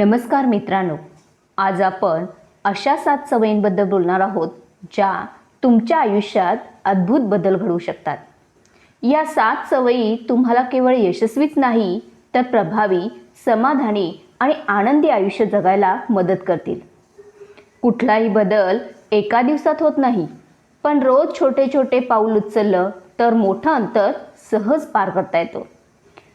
नमस्कार मित्रांनो आज आपण अशा सात सवयींबद्दल बोलणार आहोत ज्या तुमच्या आयुष्यात अद्भुत बदल घडवू शकतात. या सात सवयी तुम्हाला केवळ यशस्वीच नाही तर प्रभावी समाधानी आणि आनंदी आयुष्य जगायला मदत करतील. कुठलाही बदल एका दिवसात होत नाही पण रोज छोटे छोटे पाऊल उचललं तर मोठं अंतर सहज पार करता येतो.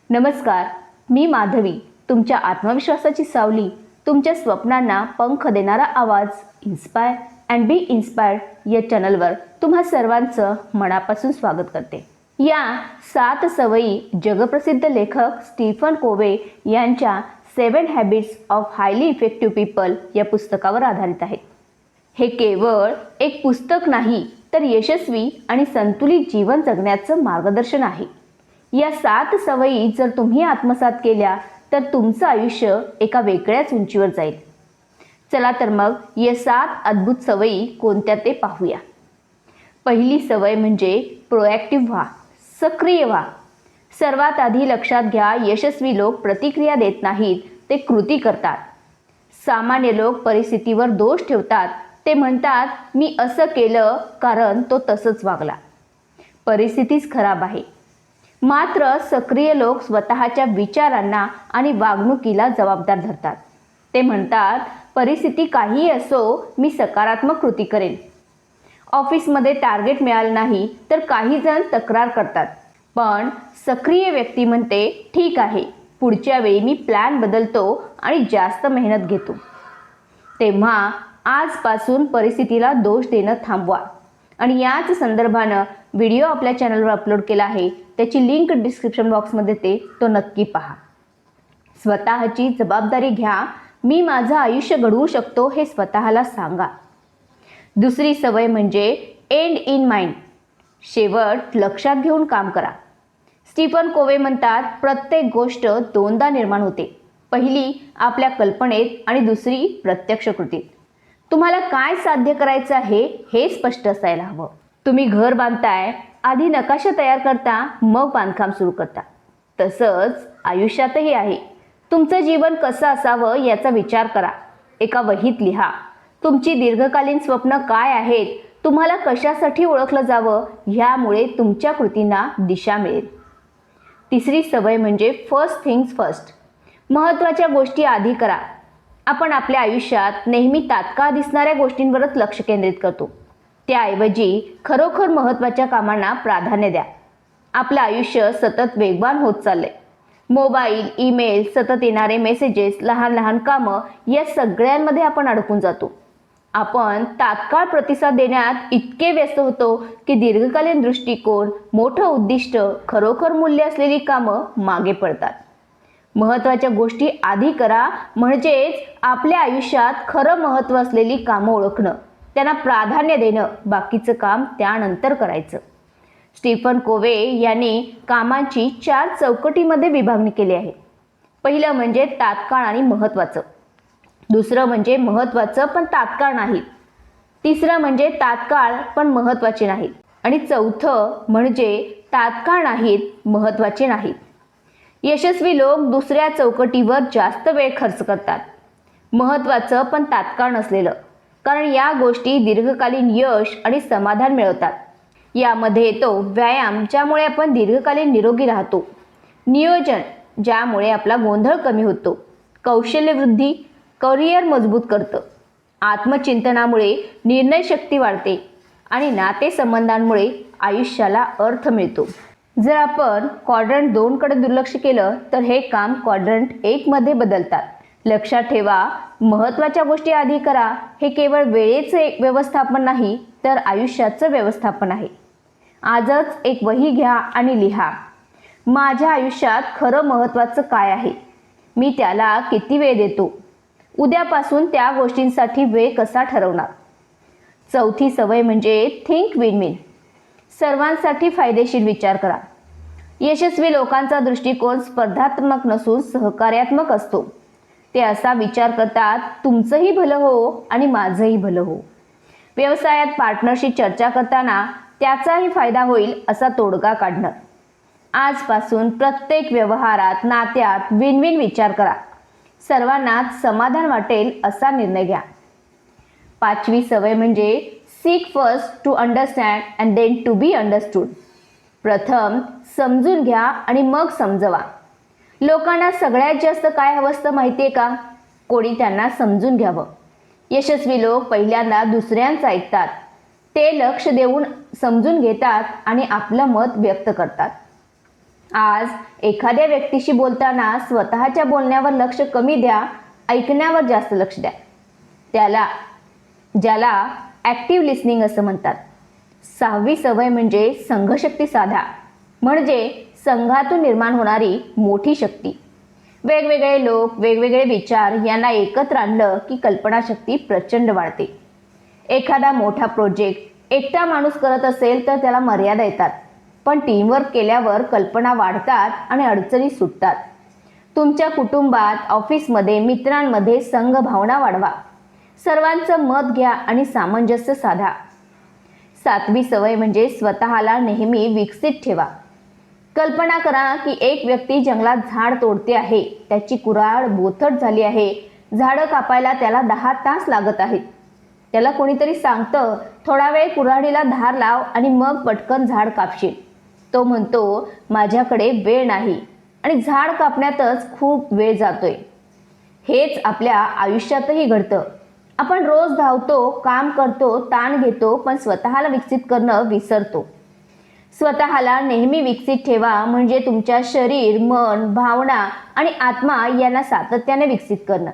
नमस्कार मी माधवी. तुमच्या आत्मविश्वासाची सावली तुमच्या स्वप्नांना पंख देणारा आवाज इन्स्पायर अँड बी इन्स्पायर्ड या चॅनलवर तुम्हा सर्वांचं मनापासून स्वागत करते. या सात सवयी जगप्रसिद्ध लेखक स्टीफन कोवे यांच्या seven habits of highly effective people या पुस्तकावर आधारित आहेत. हे केवळ एक पुस्तक नाही तर यशस्वी आणि संतुलित जीवन जगण्याचं मार्गदर्शन आहे. या सात सवयी जर तुम्ही आत्मसात केल्या तर तुमचं आयुष्य एका वेगळ्याच उंचीवर जाईल. चला तर मग या सात अद्भुत सवयी कोणत्या ते पाहूया. पहिली सवय म्हणजे प्रोॲक्टिव्ह व्हा सक्रिय व्हा. सर्वात आधी लक्षात घ्या यशस्वी लोक प्रतिक्रिया देत नाहीत ते कृती करतात. सामान्य लोक परिस्थितीवर दोष ठेवतात ते म्हणतात मी असं केलं कारण तो तसंच वागला. परिस्थितीच खराब आहे. मात्र सक्रिय लोक स्वतःच्या विचारांना आणि वागणुकीला जबाबदार धरतात. ते म्हणतात परिस्थिती काहीही असो मी सकारात्मक कृती करेन. ऑफिसमध्ये टार्गेट मिळालं नाही तर काही जण तक्रार करतात. पण सक्रिय व्यक्ती म्हणते ठीक आहे पुढच्या वेळी मी प्लॅन बदलतो आणि जास्त मेहनत घेतो. तेव्हा आजपासून परिस्थितीला दोष देणं थांबवा. आणि याच संदर्भानं व्हिडिओ आपल्या चॅनलवर अपलोड केला आहे त्याची लिंक डिस्क्रिप्शन बॉक्समध्ये ते तो नक्की पहा. स्वतःची जबाबदारी घ्या मी माझं आयुष्य घडवू शकतो हे स्वतःला सांगा. दुसरी सवय म्हणजे एंड इन माइंड शेवट लक्षात घेऊन काम करा. स्टीफन कोवे म्हणतात प्रत्येक गोष्ट दोनदा निर्माण होते. पहिली आपल्या कल्पनेत आणि दुसरी प्रत्यक्ष कृतीत. तुम्हाला काय साध्य करायचं आहे हे स्पष्ट असायला हवं. तुम्ही घर बांधताय आधी नकाशा तयार करता मग बांधकाम सुरू करता. तसंच आयुष्यातही आहे. तुमचं जीवन कसं असावं याचा विचार करा. एका वहीत लिहा. तुमची दीर्घकालीन स्वप्न काय आहेत तुम्हाला कशासाठी ओळखलं जावं ह्यामुळे तुमच्या कृतींना दिशा मिळेल. तिसरी सवय म्हणजे फर्स्ट थिंग्स फर्स्ट महत्त्वाच्या गोष्टी आधी करा. आपण आपल्या आयुष्यात नेहमी तात्काळ दिसणाऱ्या गोष्टींवरच लक्ष केंद्रित करतो. त्याऐवजी खरोखर महत्त्वाच्या कामांना प्राधान्य द्या. आपलं आयुष्य सतत वेगवान होत चाललंय. मोबाईल ईमेल सतत येणारे मेसेजेस लहान लहान कामं या सगळ्यांमध्ये आपण अडकून जातो. आपण तात्काळ प्रतिसाद देण्यात इतके व्यस्त होतो की दीर्घकालीन दृष्टिकोन मोठं उद्दिष्ट खरोखर मूल्य असलेली कामं मागे पडतात. महत्त्वाच्या गोष्टी आधी करा म्हणजेच आपल्या आयुष्यात खरं महत्त्व असलेली कामं ओळखणं. त्यांना प्राधान्य देणं बाकीचं काम त्यानंतर करायचं. स्टीफन कोवे यांनी कामांची चार चौकटीमध्ये विभागणी केली आहे. पहिलं म्हणजे तात्काळ आणि महत्त्वाचं. दुसरं म्हणजे महत्त्वाचं पण तात्काळ नाहीत तिसरं म्हणजे तात्काळ पण महत्त्वाचे नाहीत आणि चौथं म्हणजे तात्काळ नाहीत महत्त्वाचे नाहीत. यशस्वी लोक दुसऱ्या चौकटीवर जास्त वेळ खर्च करतात. महत्त्वाचं पण तात्काळ नसलेलं कारण या गोष्टी दीर्घकालीन यश आणि समाधान मिळवतात. यामध्ये येतो व्यायाम ज्यामुळे आपण दीर्घकालीन निरोगी राहतो. नियोजन ज्यामुळे आपला गोंधळ कमी होतो. कौशल्यवृद्धी करिअर मजबूत करतं. आत्मचिंतनामुळे निर्णय शक्ती वाढते आणि नातेसंबंधांमुळे आयुष्याला अर्थ मिळतो. जर आपण क्वाड्रंट दोनकडे दुर्लक्ष केलं तर हे काम क्वाड्रंट एकमध्ये बदलतात. लक्षात ठेवा महत्त्वाच्या गोष्टी आधी करा. हे केवळ वेळेचं एक व्यवस्थापन नाही तर आयुष्याचं व्यवस्थापन आहे. आजच एक वही घ्या आणि लिहा. माझ्या आयुष्यात खरं महत्त्वाचं काय आहे? मी त्याला किती वेळ देतो? उद्यापासून त्या गोष्टींसाठी वेळ कसा ठरवणार? चौथी सवय म्हणजे थिंक विन विन सर्वांसाठी फायदेशीर विचार करा. यशस्वी लोकांचा दृष्टिकोन स्पर्धात्मक नसून सहकार्यात्मक असतो. ते असा विचार करतात तुमचंही भलं हो आणि माझंही भलं हो. व्यवसायात पार्टनरशी चर्चा करताना त्याचाही फायदा होईल असा तोडगा काढणं. आजपासून प्रत्येक व्यवहारात नात्यात विन विन विचार करा. सर्वांनाच समाधान वाटेल असा निर्णय घ्या. पाचवी सवय म्हणजे seek first to understand and then to be understood प्रथम समजून घ्या आणि मग समजवा. लोकांना सगळ्यात जास्त काय हवं असतं माहिती आहे का? कोणी त्यांना समजून घ्यावं. यशस्वी लोक पहिल्यांदा दुसऱ्यांचं ऐकतात. ते लक्ष देऊन समजून घेतात आणि आपलं मत व्यक्त करतात. आज एखाद्या व्यक्तीशी बोलताना स्वतःच्या बोलण्यावर लक्ष कमी द्या ऐकण्यावर जास्त लक्ष द्या. त्याला ज्याला ॲक्टिव्ह लिस्निंग असं म्हणतात. सहावी सवय म्हणजे संघशक्ती साधा म्हणजे संघातून निर्माण होणारी मोठी शक्ती. वेगवेगळे लोक वेगवेगळे विचार यांना एकत्र आणलं की कल्पनाशक्ती प्रचंड वाढते. एखादा मोठा प्रोजेक्ट एकटा माणूस करत असेल तर त्याला मर्यादा येतात पण टीमवर्क केल्यावर कल्पना वाढतात आणि अडचणी सुटतात. तुमच्या कुटुंबात ऑफिसमध्ये मित्रांमध्ये संघ भावना वाढवा. सर्वांचं मत घ्या आणि सामंजस्य साधा. सातवी सवय म्हणजे स्वतःला नेहमी विकसित ठेवा. कल्पना करा की एक व्यक्ती जंगलात झाड तोडते आहे. त्याची कुऱ्हाड बोथट झाली आहे. झाडं कापायला त्याला दहा तास लागत आहेत. त्याला कोणीतरी सांगतं थोडा वेळ कुऱ्हाडीला धार लाव आणि मग पटकन झाड कापशील. तो म्हणतो माझ्याकडे वेळ नाही आणि झाड कापण्यातच खूप वेळ जातोय. हेच आपल्या आयुष्यातही घडतं. आपण रोज धावतो काम करतो ताण घेतो पण स्वतःला विकसित करणं विसरतो. स्वतःला नेहमी विकसित ठेवा म्हणजे तुमच्या शरीर मन भावना आणि आत्मा यांना सातत्याने विकसित करणं.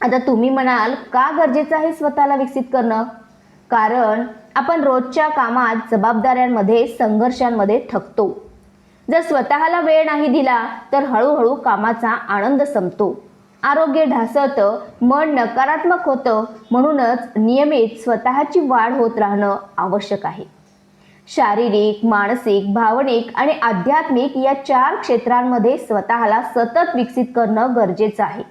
आता तुम्ही म्हणाल का गरजेचं आहे स्वतःला विकसित करणं? कारण आपण रोजच्या कामात जबाबदाऱ्यांमध्ये संघर्षांमध्ये थकतो. जर स्वतःला वेळ नाही दिला तर हळूहळू कामाचा आनंद संपतो. आरोग्य ढासळतं मन नकारात्मक होतं म्हणूनच नियमित स्वतःची वाढ होत राहणं आवश्यक आहे. शारीरिक मानसिक भावनिक आणि आध्यात्मिक या चार क्षेत्रांमध्ये स्वतःला सतत विकसित करणं गरजेचं आहे.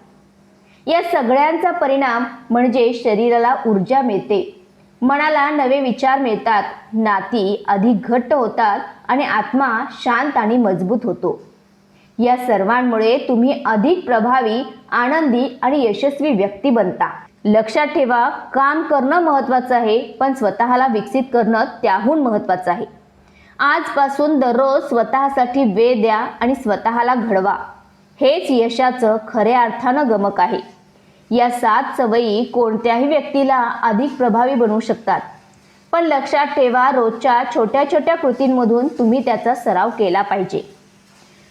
या सगळ्यांचा परिणाम म्हणजे शरीराला ऊर्जा मिळते. मनाला नवे विचार मिळतात नाती अधिक घट्ट होतात आणि आत्मा शांत आणि मजबूत होतो. या सर्वांमुळे तुम्ही अधिक प्रभावी आनंदी आणि यशस्वी व्यक्ती बनता. लक्षात ठेवा काम करणं महत्त्वाचं आहे पण स्वतःला विकसित करणं त्याहून महत्त्वाचं आहे. आजपासून दररोज स्वतःसाठी वेळ द्या आणि स्वतःला घडवा. हेच यशाचं खऱ्या अर्थानं गमक आहे. या सात सवयी कोणत्याही व्यक्तीला अधिक प्रभावी बनवू शकतात. पण लक्षात ठेवा रोजच्या छोट्या छोट्या कृतींमधून तुम्ही त्याचा सराव केला पाहिजे.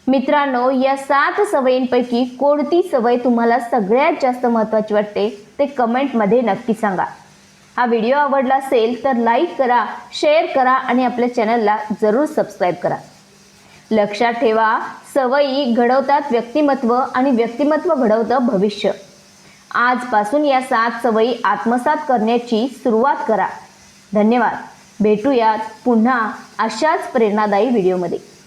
मित्रांनो या सात सवयींपैकी कोणती सवय तुम्हाला सगळ्यात जास्त महत्त्वाची वाटते ते कमेंटमध्ये नक्की सांगा. हा व्हिडिओ आवडला असेल तर लाईक करा शेअर करा आणि आपल्या चॅनलला जरूर सबस्क्राईब करा. लक्षात ठेवा सवयी घडवतात व्यक्तिमत्व आणि व्यक्तिमत्व घडवतं भविष्य. आजपासून या सात सवयी आत्मसात करण्याची सुरुवात करा. धन्यवाद. भेटूयात पुन्हा अशाच प्रेरणादायी व्हिडिओमध्ये.